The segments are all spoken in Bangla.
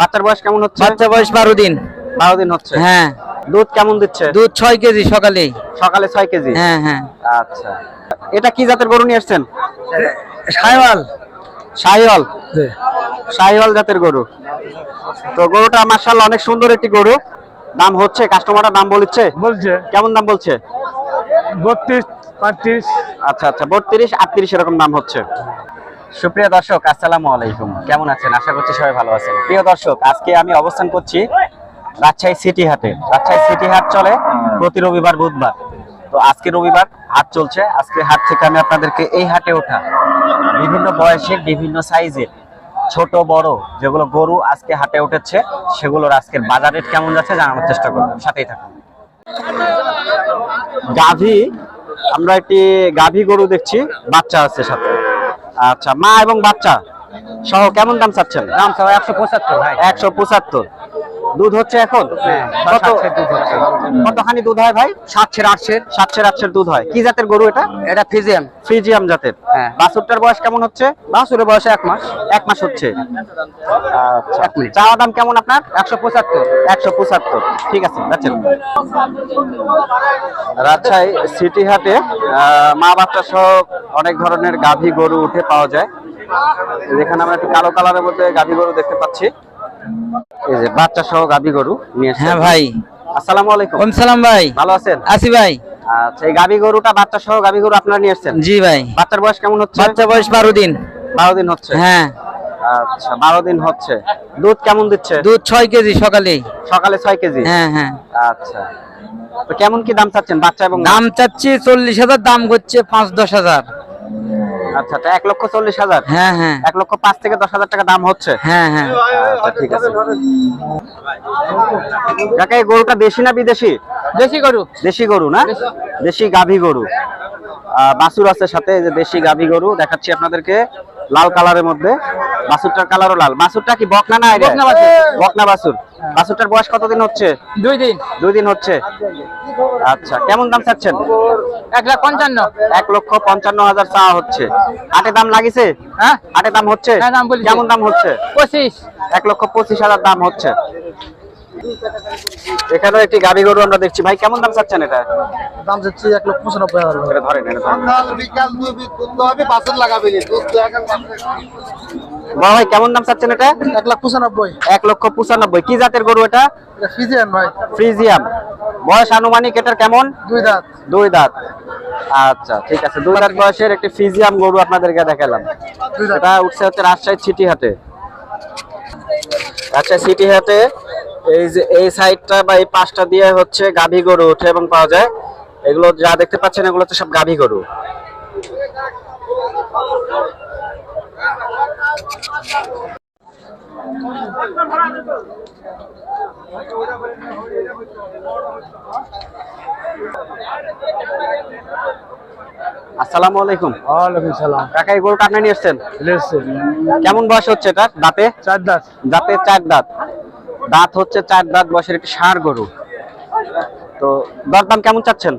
বাচ্চার বয়স কেমন হচ্ছে? বাচ্চা বয়স বারো দিন। বারো দিন হচ্ছে? হ্যাঁ। দুধ কেমন দিচ্ছে? দুধ ছয় কেজি সকালেই সকালে ছয় কেজি? হ্যাঁ হ্যাঁ। আচ্ছা। এটা কি জাতের গরু নিয়ে এসছেন সাইওয়াল। শাহিওয়াল শাহিওয়াল জাতের গরু। তো গরুটা মার্শাল্লাহ অনেক সুন্দর একটি গরু। দাম হচ্ছে কাস্টমাররা দাম বলছে বলছে। কেমন দাম বলছে? বত্রিশ পঁয়ত্রিশ। আচ্ছা আচ্ছা। বত্রিশ আটত্রিশ এরকম দাম হচ্ছে। সুপ্রিয় দর্শক, আসসালামু আলাইকুম। কেমন আছেন? আশা করছি সবাই ভালো আছেন। প্রিয় দর্শক, আজকে আমি অবস্থান করছি রাজশাহী সিটি হাটে। রাজশাহী সিটি হাট চলে প্রতি রবিবার, বুধবার। তো আজকে রবিবার হাট চলছে। আজকে হাট থেকে আমি আপনাদেরকে এই হাটে ওঠা। বিভিন্ন বয়সের, বিভিন্ন সাইজের, ছোট, বড় যেগুলো গরু আজকে হাটে উঠেছে, সেগুলোর আজকের বাজার রেট কেমন যাচ্ছে জানানোর চেষ্টা করব। সাথেই থাকুন। গাভী, আমরা একটি গাভী গরু দেখছি, বাচ্চা আছে সাথে। আচ্ছা মা এবং বাচ্চা সহ কেমন দাম চাচ্ছেন? দাম সহ একশো পঁচাত্তর ভাই। একশো পঁচাত্তর। দুধ হচ্ছে এখন? কত কতখানি দুধ হয় ভাই? সাতশের আটশের। সাতশের আটশের দুধ হয়। কি জাতের গরু এটা? এটা ফিজিয়াম ফ্রিজিয়াম জাতের। হ্যাঁ। বাছুরটার বয়স কেমন হচ্ছে? বাসুরের বয়স এক মাস। এক মাস হচ্ছে। আচ্ছা। চাওয়া দাম কেমন আপনার? একশো পঁচাত্তর। একশো পঁচাত্তর। ঠিক আছে রাজশাহী সিটি হাটে মা বাচ্চা সহ অনেক ধরনের গাভী গরু উঠে পাওয়া যায়। যেখানে আমরা একটু কালো কালারের মধ্যে গাভী গরু দেখতে পাচ্ছি। এই যে বাচ্চা সহ গাভী গরু নিয়ে হ্যাঁ ভাই। আসসালামু আলাইকুম। ওম সালাম ভাই। ভালো আছেন? আসি ভাই। আচ্ছা এই গাভী গরুটা বাচ্চা সহ গাভী গরু আপনারা নিয়ে এসেছেন? জি ভাই। বাচ্চার বয়স কেমন হচ্ছে? বাচ্চা বয়স বারো দিন। বারো দিন হচ্ছে? হ্যাঁ। আচ্ছা বারো দিন হচ্ছে। দুধ কেমন দিচ্ছে? দুধ ছয় কেজি সকালেই সকালে ছয় কেজি? হ্যাঁ হ্যাঁ। আচ্ছা। তো কেমন কি দাম চাচ্ছেন বাচ্চা এবং দাম চাচ্ছি চল্লিশ হাজার দাম করছে পাঁচ দশ হাজার। আচ্ছা তো এক লক্ষ চল্লিশ হাজার। হ্যাঁ হ্যাঁ। এক লক্ষ পাঁচ থেকে দশ হাজার টাকা দাম হচ্ছে। হ্যাঁ হ্যাঁ। আচ্ছা ঠিক আছে। কাকা এই গরুটা দেশি না বিদেশি? দেশি গরু। দেশি গরু না? দেশি। গাভী গরু। আহ, বাছুর আছে সাথে যে দেশি গাভী গরু দেখাচ্ছি আপনাদেরকে। লাল কালারের মধ্যে। বাসুরটার কালারও লাল। বাসুরটা কি বকনা না এটা? বকনা বাসুর। বাসুরটার বয়স কতদিন হচ্ছে? দুই দিন। দুই দিন হচ্ছে। আচ্ছা কেমন দাম চাচ্ছেন? এক লাখ পঞ্চান্ন। এক লক্ষ পঞ্চান্ন হাজার চাওয়া হচ্ছে। আটে দাম লাগিছে? হ্যাঁ? আটে দাম হচ্ছে? হ্যাঁ। কেমন দাম হচ্ছে? পঁচিশ। এক লক্ষ পঁচিশ হাজার দাম হচ্ছে। এখানে একটি গাভী গরু আমরা দেখছি। ভাই কেমন দাম চাচ্ছেন এটা? দাম যাচ্ছে এক লক্ষ পঁচানব্বই হাজার এটা ধরেন ভাই কেমন দাম চাচ্ছেন এটা? এক লাখ পঁচানব্বই। এক লক্ষ পঁচানব্বই। কি জাতের গরু এটা? এটা ফিজিয়ান ভাই। ফ্রিজিয়াম বয়স আনুমানিক এটার কেমন? দুই দাঁত। দুই দাঁত। আচ্ছা ঠিক আছে। দুই বয়সের একটি ফ্রিজিয়াম গরু আপনাদেরকে দেখালাম। এটা উঠছে হচ্ছে রাজশাহী সিটি হাটে। রাজশাহী সিটি হাটে এই যে এই সাইডটা বা এই পাশটা দিয়ে হচ্ছে গাভী গরু ওঠে এবং পাওয়া যায়। এগুলো যা দেখতে পাচ্ছেন এগুলো তো সব গাভী গরু। আসসালামু আলাইকুম। ওয়ালাইকুম সালাম। কাকা এই গরুটা আপনি নিয়ে এসছেন কেমন বয়স হচ্ছে এটা দাঁতে? চার দাঁত। দাঁতে চার দাঁত। দাঁত হচ্ছে চার দাঁত বয়সের একটি ষাঁড় গরু। তো দরদাম কেমন চাচ্ছেন?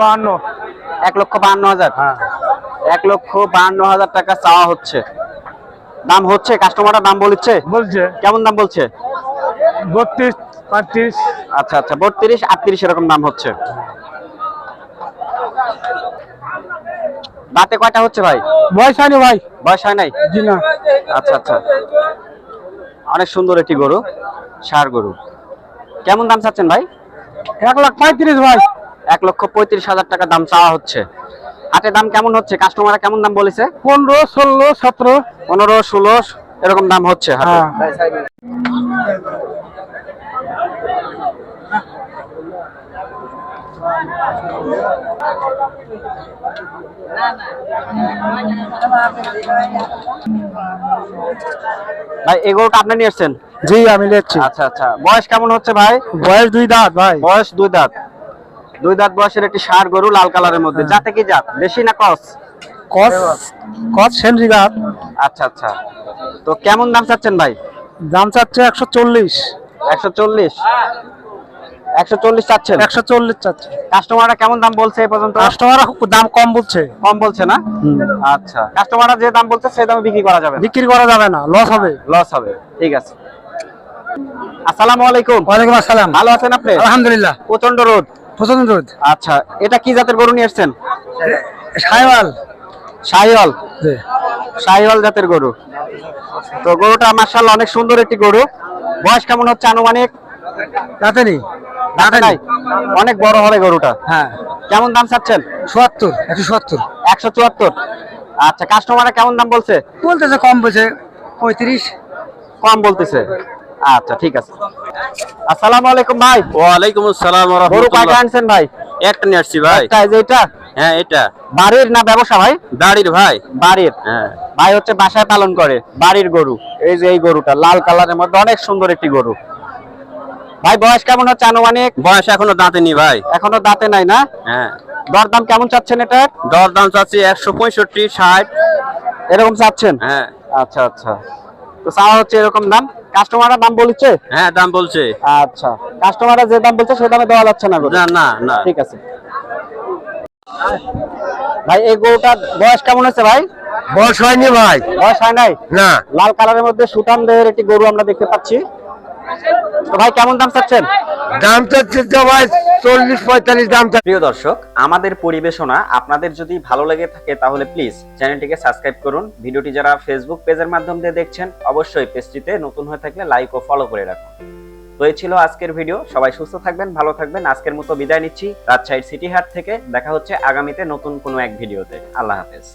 বাহান্ন। এক লক্ষ বাহান্ন হাজার। হ্যাঁ। এক লক্ষ বাহান্ন হাজার টাকা চাওয়া হচ্ছে। দাম হচ্ছে? কাস্টমাররা দাম বলছে বলছে। কেমন দাম বলছে? বত্রিশ পঁয়ত্রিশ। আচ্ছা আচ্ছা বত্রিশ আটত্রিশ এরকম দাম হচ্ছে। দাঁতে কয়টা হচ্ছে ভাই? বয়স হয়নি ভাই। বয়স হয় নাই? জি না। আচ্ছা আচ্ছা। অনেক সুন্দর একটি গরু ষাঁড় গরু। কেমন দাম চাচ্ছেন ভাই? এক লাখ পঁয়ত্রিশ ভাই। এক লক্ষ পঁয়ত্রিশ হাজার টাকা দাম চাওয়া হচ্ছে। হাটে দাম কেমন হচ্ছে? কাস্টমাররা কেমন দাম বলেছে? পনেরো ষোলো সতেরো। পনেরো ষোলো এরকম দাম হচ্ছে হাটে। হ্যাঁ। ভাই এই গরুটা আপনি নিয়ে এসছেন জি আমি লিখছি আচ্ছা আচ্ছা। বয়স কেমন হচ্ছে ভাই? বয়স দুই দাঁত ভাই। বয়স দুই দাঁত। দুই দাঁত বয়সের একটি ষাঁড় গরু লাল কালারের মধ্যে। যাতে কি জাত? বেশি না কস? কস কস সেন্ট্রি দাঁত আচ্ছা আচ্ছা। তো কেমন দাম চাচ্ছেন ভাই? দাম চাচ্ছে একশো চল্লিশ। একশো চল্লিশ। একশো চল্লিশ চাচ্ছেন? একশো চল্লিশ চাচ্ছে। কাস্টমাররা কেমন দাম বলছে এ পর্যন্ত? কাস্টমার দাম কম বলছে। কম বলছে না? আচ্ছা। কাস্টমাররা যে দাম বলছে সেই দামে বিক্রি করা যাবে বিক্রি করা যাবে না লস হবে। লস হবে ঠিক আছে। আসসালামু আলাইকুম। ওয়ালাইকুম আসসালাম। ভালো আছেন আপনি? আলহামদুলিল্লাহ। প্রচণ্ড রোদ। পছন্দ রোদ। আচ্ছা এটা কি জাতের গরু নিয়ে এসছেন? সাইওয়াল শাহিওয়াল। শাহিওয়াল জাতের গরু। তো গরুটা মার্শাল অনেক সুন্দর একটি গরু। বয়স কেমন হচ্ছে আনুমানিক? তাতে নেই দাঁতে নাই। অনেক বড় হবে গরুটা। হ্যাঁ। কেমন দাম চাচ্ছেন? চুয়াত্তর একশো সত্তর। একশো চুয়াত্তর। আচ্ছা কাস্টমাররা কেমন দাম বলছে? বলতেছে কম বলছে পঁয়ত্রিশ। কম বলতেছে। আচ্ছা ঠিক আছে। আসসালামু আলাইকুম ভাই। ওয়ালাইকুম আসসালাম ওয়া গরু কয়টা আনছেন ভাই? একটা নিয়ে আসছি ভাই। একটা এই যে এটা হ্যাঁ এটা। বাড়ির না ব্যবসা ভাই? বাড়ির ভাই। বাড়ির। হ্যাঁ। ভাই হচ্ছে বাসায় পালন করে বাড়ির গরু। এই যে এই গরুটা লাল কালারের মধ্যে অনেক সুন্দর একটি গরু। ভাই বয়স কেমন হচ্ছে আনুমানিক? বয়স এখনও দাঁতে নি ভাই। এখনও দাঁতে নাই না? হ্যাঁ। দরদাম কেমন চাচ্ছেন এটা? দর দাম চাচ্ছি একশো পঁয়ষট্টি ষাট। এরকম চাচ্ছেন? হ্যাঁ। আচ্ছা আচ্ছা। তো চাওয়া হচ্ছে এরকম দাম? কাস্টমাররা দাম বলছে? হ্যাঁ দাম বলছে। আচ্ছা। কাস্টমাররা যে দাম বলছে সে দামে দেওয়া যাচ্ছে না না না না। ঠিক আছে। ভাই এই গরুটার বয়স কেমন হচ্ছে ভাই? বয়স হয়নি ভাই। বয়স হয় নাই? না। লাল কালারের মধ্যে সুটাম দেহের একটি গরু আমরা দেখতে পাচ্ছি। তো ভাই কেমন দাম চাচ্ছেন? দাম চাচ্ছে তো ভাই চল্লিশ পঁয়তাল্লিশ দাম প্রিয় দর্শক আমাদের পরিবেশনা আপনাদের যদি ভালো লেগে থাকে তাহলে প্লিজ চ্যানেলটিকে সাবস্ক্রাইব করুন। ভিডিওটি যারা ফেসবুক পেজের মাধ্যম দিয়ে দেখছেন অবশ্যই পেজটিতে নতুন হয়ে থাকলে লাইক ও ফলো করে রাখুন। তো এই ছিল আজকের ভিডিও সবাই সুস্থ থাকবেন ভালো থাকবেন। আজকের মতো বিদায় নিচ্ছি। রাজশাহীর সিটি হাট থেকে দেখা হচ্ছে আগামীতে নতুন কোনো এক ভিডিওতে আল্লাহ হাফেজ।